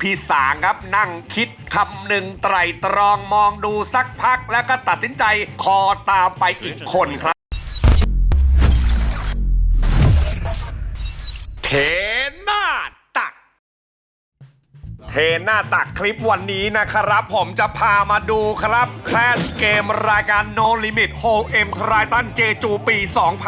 พี่สางครับนั่งคิดคำหนึ่งไตรตรองมองดูสักพักแล้วก็ตัดสินใจคอตามไปอีกคนครับ เทหน้าตัก เทหน้าตักคลิปวันนี้นะครับ ผมจะพามาดูครับแคลชเกมรายการ No Limit h o l M ทรายตันเจจูปี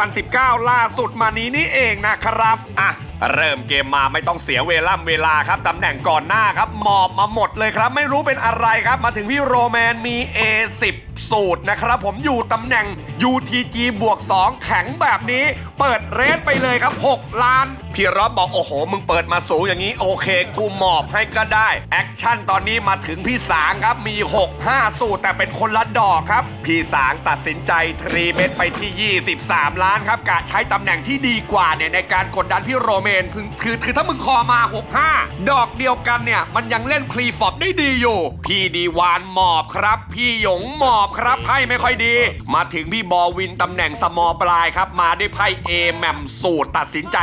2019 ล่าสุดมานี้นี่เองนะครับ อะ เริ่มเกมมาไม่ต้องเสียเวล่ำเวลาครับตำแหน่งก่อนหน้าครับหมอบมาหมดเลยครับ ไม่รู้เป็นอะไรครับ มาถึงพี่โรแมนมี A10 สูตรนะครับ ผมอยู่ตำแหน่ง UTG บวก 2 แข็งแบบนี้ เปิดเรทไปเลยครับ 6 ล้าน พี่รอบบอกโอ้โห มึงเปิดมาสูงอย่างนี้โอเค กูหมอบให้ก็ได้ แอคชั่นตอนนี้มาถึงพี่สางครับมี 6 5 สูตรแต่เป็นคนละดอกครับ พี่สางตัดสินใจทรีเบตไปที่ 23 ล้านครับกะใช้ตำแหน่งที่ดีกว่าเนี่ยในการกดดันพี่โรเมนคือคือคือถ้ามึงคอมา 65 ดอกเดียวกันเนี่ยมันยังเล่นพรีฟอบได้ดีอยู่ พี่ดีวานหมอบครับ พี่หยงหมอบครับไพ่ไม่ค่อยดี มาถึงพี่บอวินตำแหน่งสมอปลายครับ มาด้วยไพ่เอแหมมสูตรตัดสินใจ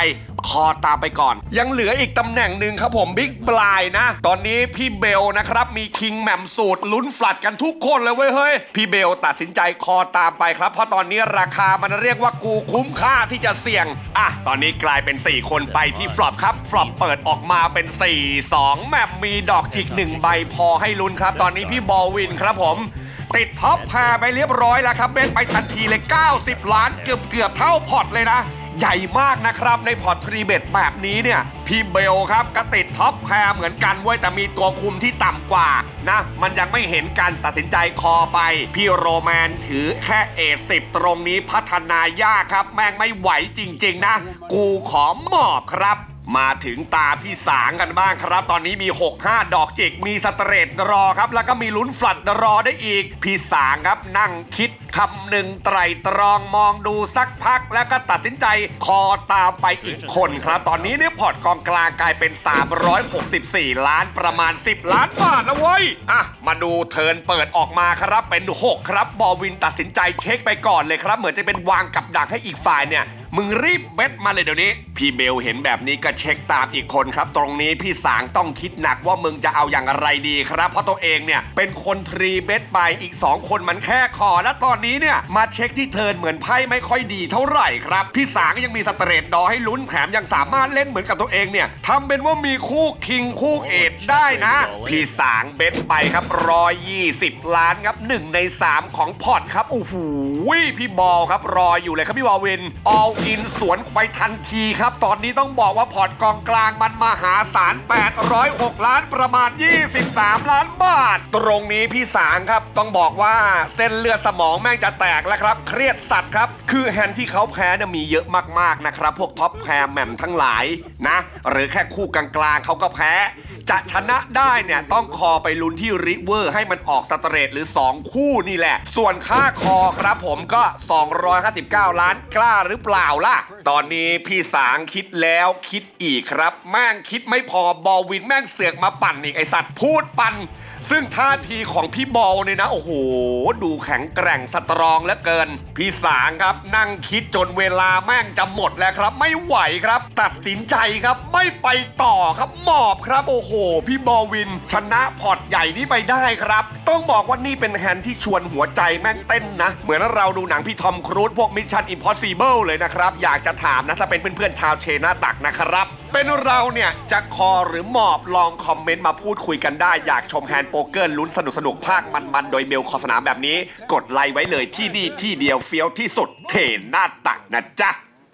คอตามไปก่อน ยังเหลืออีกตำแหน่งหนึ่งครับผมบิ๊กปลายนะ ตอนนี้พี่เบลนะครับ มีคิงแหมมสูตรลุ้นฟลัดกันทุกคนเลยเว้ยเฮ้ย พี่เบลตัดสินใจคอตามไปครับ เพราะตอนนี้ราคามันเรียกว่ากูคุ้มค่าที่จะเสี่ยง อะ ตอนนี้กลายเป็น 4 คนไปที่ฟลอปครับ ฟลอปเปิดออกมาเป็น 4 2แหมมมีดอกจิกหนึ่งใบพอให้ลุ้นครับ ตอนนี้พี่บอลวินครับผม ติดท็อปแพรไปเรียบร้อยแล้วครับเบนไปทันทีเลย 90 ล้านเกือบเกือบเท่าพอร์ตเลยนะ ใหญ่มากนะครับ ในพอร์ตทรีเบตแบบนี้เนี่ย พี่เบลครับก็ติดท็อปแพรเหมือนกันเว้ยแต่มีตัวคุมที่ต่ำกว่านะ มันยังไม่เห็นการตัดสินใจคอไป พี่โรแมนถือแค่เอสิบตรงนี้พัฒนายากครับ แม่งไม่ไหวจริง ๆ นะ กูขอหมอบครับ มาถึงตาพี่สางกันบ้างครับ ตอนนี้มี 6-5 ดอกจิก มีสเตรทรอครับ แล้วก็มีลุ้นฟลัดรอได้อีก พี่สางครับนั่งคิดคำหนึ่งไตรตรองมองดูสักพัก แล้วก็ตัดสินใจคอตามไปอีกคนครับ ตอนนี้เนี่ยพอร์ตกองกลางกลายเป็น 364 ล้านประมาณ 10 ล้านบาทแล้วเว้ยอะมาดูเทิร์นเปิดออกมาครับเป็น 6 ครับ บอวินตัดสินใจเช็คไปก่อนเลยครับ เหมือนจะเป็นวางกับดักให้อีกฝ่ายเนี่ย มึงรีบเบ็ดมาเลยเดี๋ยวนี้ พี่เบลเห็นแบบนี้ก็เช็คตามอีกคนครับ ตรงนี้พี่สางต้องคิดหนักว่ามึงจะเอาอย่างไรดีครับ เพราะตัวเองเนี่ยเป็นคนทรีเบ็ดไปอีก 2 คนมันแค่คอและตอนนี้เนี่ยมาเช็คที่เทิร์นเหมือนไพ่ไม่ค่อยดีเท่าไหร่ครับ พี่สางยังมีสเตรทดอให้ลุ้นแถมยังสามารถเล่นเหมือนกับตัวเองเนี่ยทำเป็นว่ามีคู่คิงคู่เอทได้นะ พี่สางเบ็ดไปครับ120 ล้านครับหนึ่งในสามของพอร์ตครับโอ้โหพี่บอลครับรออยู่เลยครับพี่วาวิน all in สวนไปทันทีครับ ตอนนี้ต้องบอกว่าพอร์ตกองกลางมันมหาศาล 806 ล้านประมาณ 23 ล้านบาท ตรงนี้พี่สางครับ ต้องบอกว่าเส้นเลือดสมองแม่งจะแตกแล้วครับ เครียดสัตว์ครับ คือแฮนด์ที่เขาแพ้เนี่ยมีเยอะมากๆนะครับ พวกท็อปแพรแหม่มทั้งหลายนะ หรือแค่คู่กลางๆเขาก็แพ้ จะชนะได้เนี่ยต้องคอไปลุ้นที่ริเวอร์ให้มันออกสเตรทหรือ 2 คู่นี่แหละ ส่วนค่าคอครับผมก็ 259 ล้านกล้าหรือเปล่าล่ะ ตอนนี้พี่สางคิดแล้วคิดอีกครับ แม่งคิดไม่พอบอลวินแม่งเสือกมาปั่นอีกไอสัตว์พูดปั่น ซึ่งท่าทีของพี่บอลเนี่ยนะ โอ้โห ดูแข็งแกร่งสตรองเหลือเกิน พี่สางครับนั่งคิดจนเวลาแม่งจะหมดแล้วครับ ไม่ไหวครับ ตัดสินใจครับไม่ไปต่อครับหมอบครับ โอ้โห พี่บอลวิน ชนะพอร์ตใหญ่นี้ไปได้ครับ ต้องบอกว่านี่เป็นแฮนด์ที่ชวนหัวใจแม่งเต้นนะ เหมือนเราดูหนังพี่ทอมครูซพวกมิชชั่นอิมพอสซิเบิลเลยนะครับ อยากจะถามนะ ถ้าเป็นเพื่อนๆชาวเชนาตักนะครับ เป็นเราเนี่ยจะคอหรือหมอบลองคอมเมนต์มาพูดคุยกันได้ อยากชมแฮนด์โป๊กเกอร์ลุ้นสนุกสนุกๆภาคมันๆ โดยเมลขอสนามแบบนี้ กดไลค์ไว้เลยที่นี่ที่เดียวเฟี้ยวที่สุดเทนาตักนะจ๊ะ